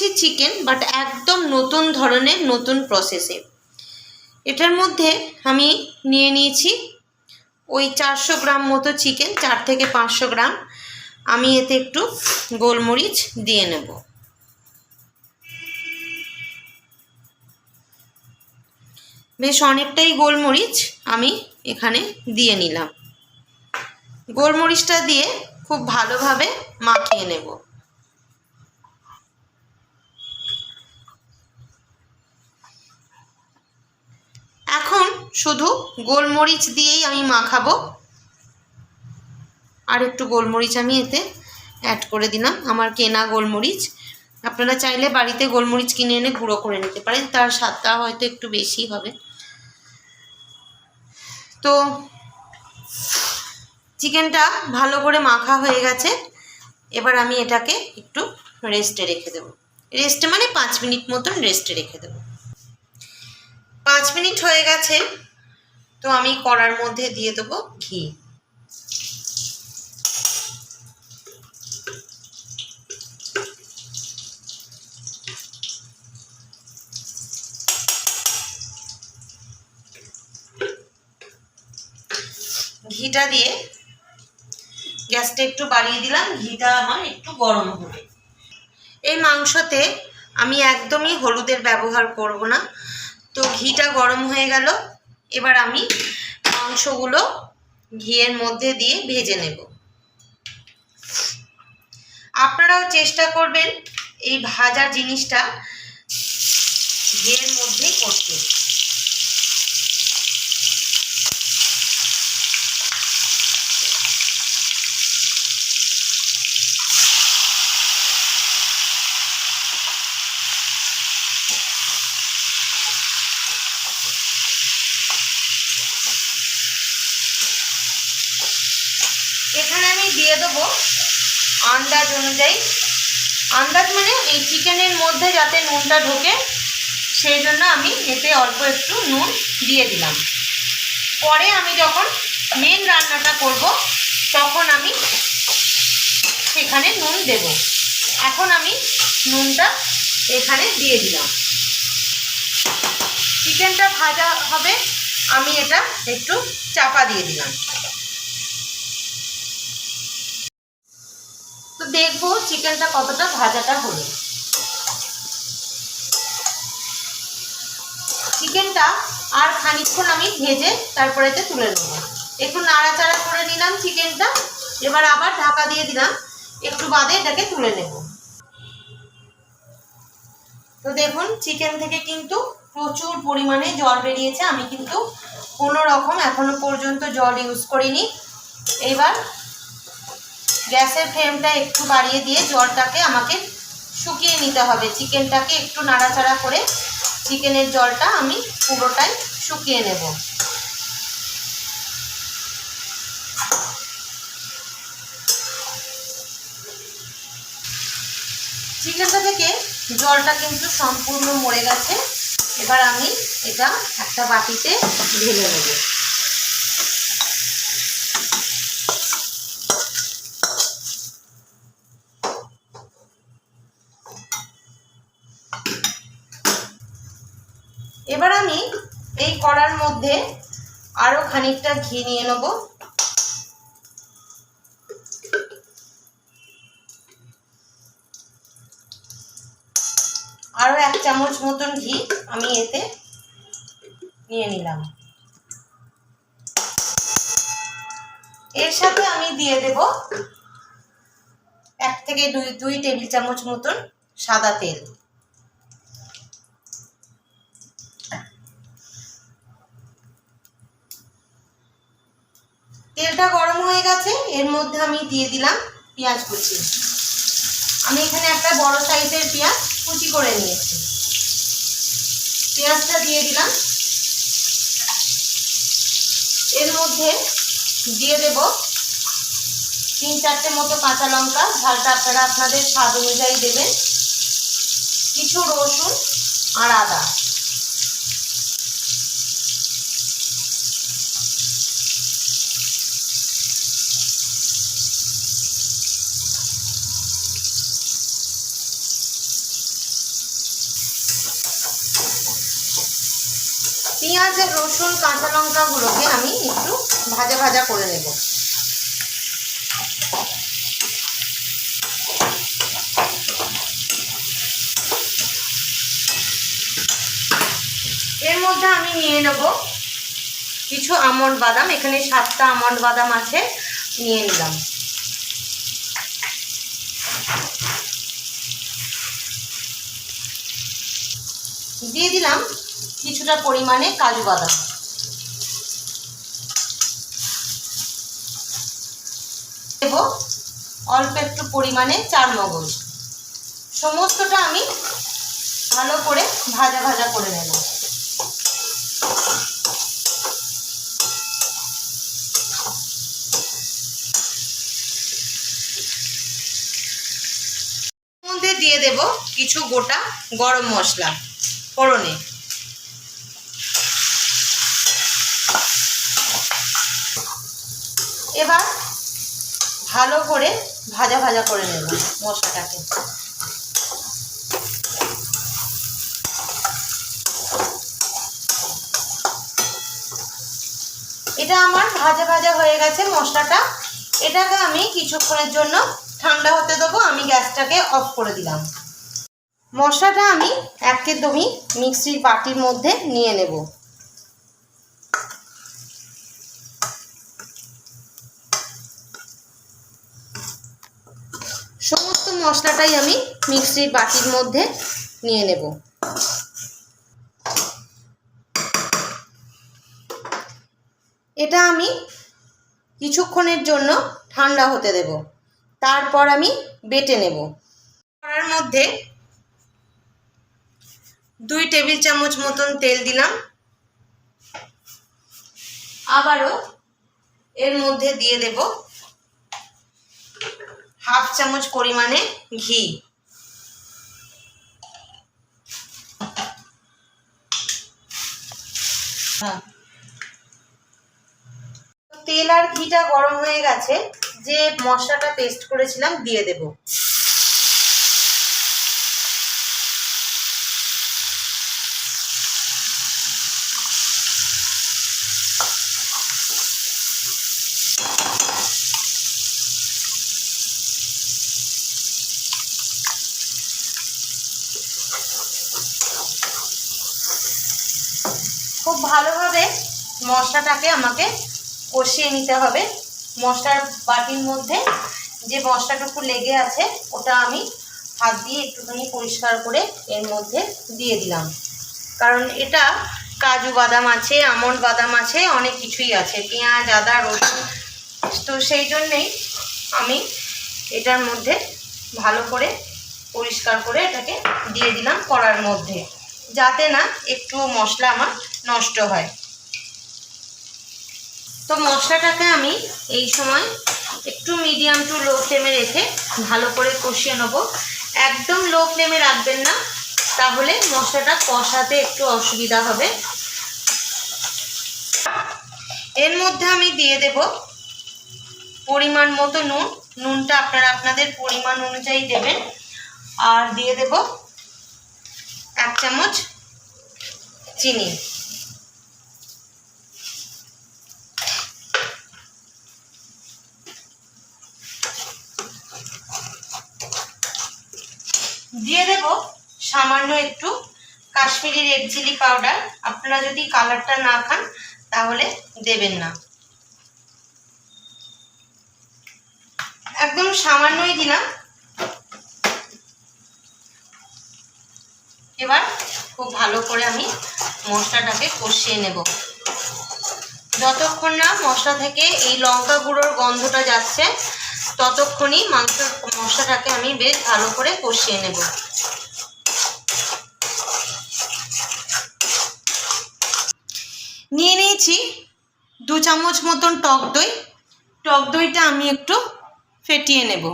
করছি chicken but একদম নতুন ধরনের, নতুন প্রসেসে এটার মধ্যে আমি নিয়ে নিয়েছি ওই চারশো গ্রাম মতো চিকেন চার থেকে পাঁচশো গ্রাম। আমি এতে একটু গোলমরিচ দিয়ে নেব। বেশ অনেকটাই গোলমরিচ আমি এখানে দিয়ে নিলাম। গোলমরিচটা দিয়ে খুব ভালোভাবে মাখিয়ে নেব এখন শুধু গোলমরিচ দিয়েই আমি মাখাবো। আর একটু গোলমরিচ আমি এতে অ্যাড করে দিলাম। আমার কেনা গোলমরিচ। আপনারা চাইলে বাড়িতে গোলমরিচ কিনে এনে গুঁড়ো করে নিতে পারেন। তার স্বাদটা হয়তো একটু বেশি হবে। তো চিকেনটা ভালো করে মাখা হয়ে গেছে। এবার আমি এটাকে একটু রেস্টে রেখে দেবো। রেস্টে মানে পাঁচ মিনিট মতন রেস্টে রেখে দেবো। পাঁচ মিনিট হয়ে গেছে। তো আমি কড়ার মধ্যে দিয়ে দেবো ঘি। ঘিটা দিয়ে গ্যাসটা একটু বাড়িয়ে দিলাম। ঘিটা আমার একটু গরম হবে। এই মাংসতে আমি একদমই হলুদের ব্যবহার করব না। তো ঘিটা গরম হয়ে গেল। এবার আমি মাংসগুলো ঘিয়ের মধ্যে দিয়ে ভেজে নেব। আপনারাও চেষ্টা করবেন এই ভাজা জিনিসটা ঘিয়ের মধ্যেই করতে এখানে আমি দিয়ে দেবো আন্দাজ অনুযায়ী। আন্দাজ মানে এই চিকেনের মধ্যে যাতে নুনটা ঢোকে, সেই জন্য আমি এতে অল্প একটু নুন দিয়ে দিলাম। পরে আমি যখন মেন রান্নাটা করব, তখন আমি সেখানে নুন দেব। এখন আমি নুনটা এখানে দিয়ে দিলাম। চিকেনটা ভাজা হবে, আমি এটা একটু চাপা দিয়ে দিলাম। দেখব চিকেনটা কতটা ভাজাটা হলো। চিকেনটা আর খানিকক্ষণ আমি ভেজে তারপরেতে তুলে নেব। একটু নাড়াচাড়া করে নিলাম চিকেনটা, এবার আবার ঢাকা দিয়ে দিলাম, একটু বাদে এটাকে তুলে নেব। তো দেখুন, চিকেন থেকে কিন্তু প্রচুর পরিমাণে জল বেরিয়েছে, আমি কিন্তু কোনো রকম এখনও পর্যন্ত জল ইউজ করিনি। এবার গ্যাসের ফ্লেমটা একটু বাড়িয়ে দিয়ে জলটাকে আমাকে শুকিয়ে নিতে হবে। চিকেনটাকে একটু নাড়াচাড়া করে চিকেনের জলটা আমি পুরোটাই শুকিয়ে নেব। চিকেনটা থেকে জলটা কিন্তু সম্পূর্ণ মরে গেছে। এবার আমি এটা একটা বাটিতে ঢেলে নেব এবার আমি এই কড়ার মধ্যে আরও খানিকটা ঘি নিয়ে নেব। আরও এক চামচ মতন ঘি আমি এতে নিয়ে নিলাম। এর সাথে আমি দিয়ে দেব এক থেকে দুই দুই টেবিল চামচ মতন সাদা তেল। তেলটা গরম হয়ে গেছে, এর মধ্যে আমি দিয়ে দিলাম পেঁয়াজ কুচি। আমি এখানে একটা বড় সাইজের পেঁয়াজ কুচি করে নিয়েছি। পেঁয়াজটা দিয়ে দিলাম। এর মধ্যে দিয়ে দেব তিন চারটে মতো কাঁচা লঙ্কা, ঝালটা আপনারা আপনাদের স্বাদ অনুযায়ী দেবেন। কিছু রসুন আর আদা। পেঁয়াজ রসুন, কাঁচা লঙ্কাগুলোকে আমি একটু ভাজা ভাজা করে নেব। এর মধ্যে আমি নিয়ে নেব কিছু আমন্ড বাদাম। এখানে সাতটা আমন্ড বাদাম আছে, নিয়ে নিলাম। দিয়ে দিলাম কিছুটা পরিমাণে কাজু বাদাম। দেব অল্প একটু পরিমাণে চার মগজ। সমস্তটা আমি ভালো করে ভাজা ভাজা করে নেব। মধ্যে দিয়ে দেব কিছু গোটা গরম মশলা, ফোড়নে এবার ভালো করে ভাজা ভাজা করে নেব মশলাটাকে। এটা আমার ভাজা ভাজা হয়ে গেছে মশলাটা। এটাকে আমি কিছুক্ষণের জন্য ঠান্ডা হতে দেবো, আমি গ্যাসটাকে অফ করে দিলাম। মশলাটা আমি একদমই মিক্সির বাটির মধ্যে নিয়ে নেব। মশলাটাই আমি মিক্সির বাটির মধ্যে নিয়ে নেব। এটা আমি কিছুক্ষণের জন্য ঠান্ডা হতে দেব। তারপর আমি বেটে নেব। কড়ার মধ্যে দুই টেবিল চামচ মতন তেল দিলাম। আবারও এর মধ্যে দিয়ে দেব হাফ চামচ পরিমাণে ঘি। হ্যাঁ। তেল আর ঘিটা গরম হয়ে গেছে, যে মশলাটা পেস্ট করেছিলাম দিয়ে দেব। খুব ভালোভাবে মশলাটাকে আমাকে কষিয়ে নিতে হবে। মশলার বাটির মধ্যে যে মশলাটুকু লেগে আছে, ওটা আমি হাত দিয়ে একটুখানি পরিষ্কার করে এর মধ্যে দিয়ে দিলাম। কারণ এটা কাজু বাদাম আছে, আমন্ড বাদাম আছে, অনেক কিছুই আছে। পেঁয়াজ, আদা, রসুন, তো সেই জন্যেই আমি এটার মধ্যে ভালো করে পরিষ্কার করে এটাকে দিয়ে দিলাম কড়ার মধ্যে। যাতে না একটু মশলা আমার নষ্ট হয়। তো মশলাটাকে আমি এই সময় একটু মিডিয়াম টু লো ফ্লেমে রেখে ভালো করে কষিয়ে নেব। একদম লো ফ্লেমে রাখবেন না, তাহলে মশলাটা কষাতে একটু অসুবিধা হবে। এর মধ্যে আমি দিয়ে দেব পরিমাণ মতো নুন। নুনটা আপনারা আপনাদের পরিমাণ অনুযায়ী দেবেন। আর দিয়ে দেব এক চামচ চিনি। দিয়ে দেব সামান্য একটু কাশ্মীরি রেড চিলি পাউডার। আপনারা যদি কালারটা না খান, তাহলে দেবেন না। একদম সামান্যই দিলাম। এবার খুব ভালো করে আমি মশলাটাকে কষিয়ে নেব। যতক্ষণ না মশলা থেকে এই লঙ্কা গুঁড়োর গন্ধটা যাচ্ছে, ততক্ষণই মাংস মশলাটাকে আমি বেশ ভালো করে কষিয়ে নেব। নিয়ে নিয়েছি দু চামচ মতন টক দই। টক দইটা আমি একটু ফেটিয়ে নেব।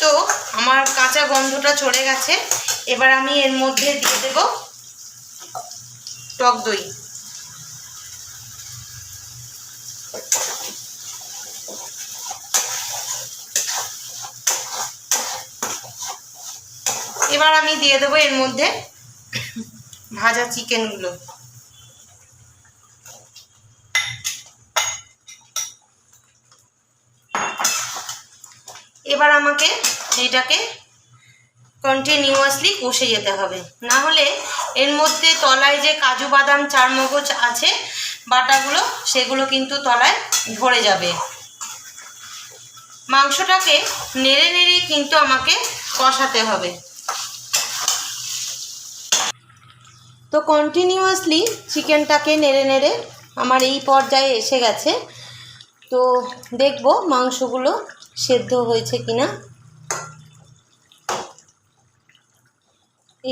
তো আমার কাঁচা গন্ধটা চলে গেছে। এবার আমি এর মধ্যে দিয়ে দেব টক দই। এবার আমি দিয়ে দেবো এর মধ্যে ভাজা চিকেনগুলো। এবার আমাকে এটাকে কন্টিনিউয়াসলি কষে যেতে হবে। না হলে এর মধ্যে তলায় যে কাজু বাদাম, চারমগজ আছে, বাটাগুলো, সেগুলো কিন্তু তলায় ধরে যাবে। মাংসটাকে নেড়ে নেড়ে কিন্তু আমাকে কষাতে হবে। তো কন্টিনিউয়াসলি চিকেনটাকে নেড়ে নেড়ে আমার এই পর্যায়ে এসে গেছে। তো দেখব মাংসগুলো সেদ্ধ হয়েছে কিনা।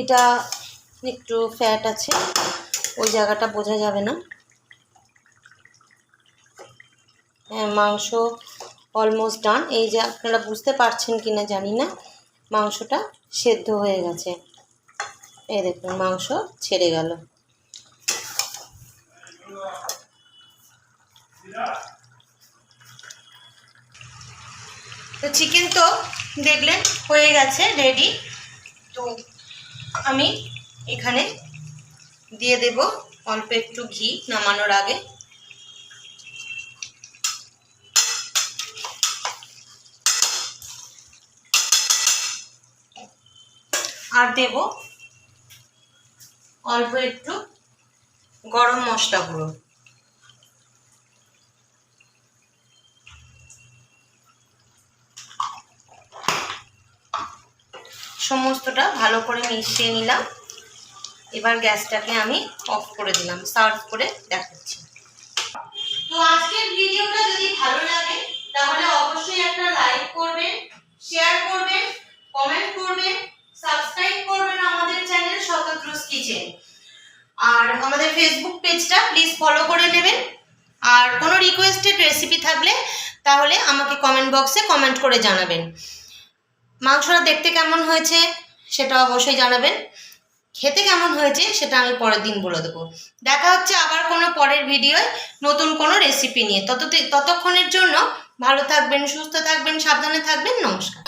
এটা একটু ফ্যাট আছে, ওই জায়গাটা বোঝা যাবে না। হ্যাঁ মাংস অলমোস্ট ডান এই যে আপনারা বুঝতে পারছেন কি না জানি না, মাংসটা সেদ্ধ হয়ে গেছে। এই দেখুন, মাংস ছেড়ে গেল। তো চিকেন তো দেখলেন হয়ে গেছে রেডি তো আমি এখানে দিয়ে দেব অল্প একটু ঘি নামানোর আগে। আর দেব অল্প একটু গরম মশলা গুঁড়ো। সমস্তটা ভালো করে মিশিয়ে নিলাম। এবার গ্যাসটাকে আমি অফ করে দিলাম, সার্ভ করে দেখাচ্ছি। তো আজকের ভিডিওটা যদি ভালো লাগে, তাহলে অবশ্যই একটা লাইক করবেন, শেয়ার করবেন, কমেন্ট করবেন, সাবস্ক্রাইব করবেন আমাদের চ্যানেল শতদ্রুস কিচেন। আর আমাদের ফেসবুক পেজটা প্লিজ ফলো করে নেবেন। আর কোনো রিকোয়েস্টেড রেসিপি থাকলে তাহলে আমাকে কমেন্ট বক্সে কমেন্ট করে জানাবেন। মাংসটা দেখতে কেমন হয়েছে? সেটা অবশ্যই জানাবেন। খেতে কেমন হয়েছে সেটা আমি পরের দিন বলে দেবো। দেখা হচ্ছে আবার কোনো পরের ভিডিওয় নতুন কোনো রেসিপি নিয়ে। তত ততক্ষণের জন্য ভালো থাকবেন, সুস্থ থাকবেন, সাবধানে থাকবেন। নমস্কার।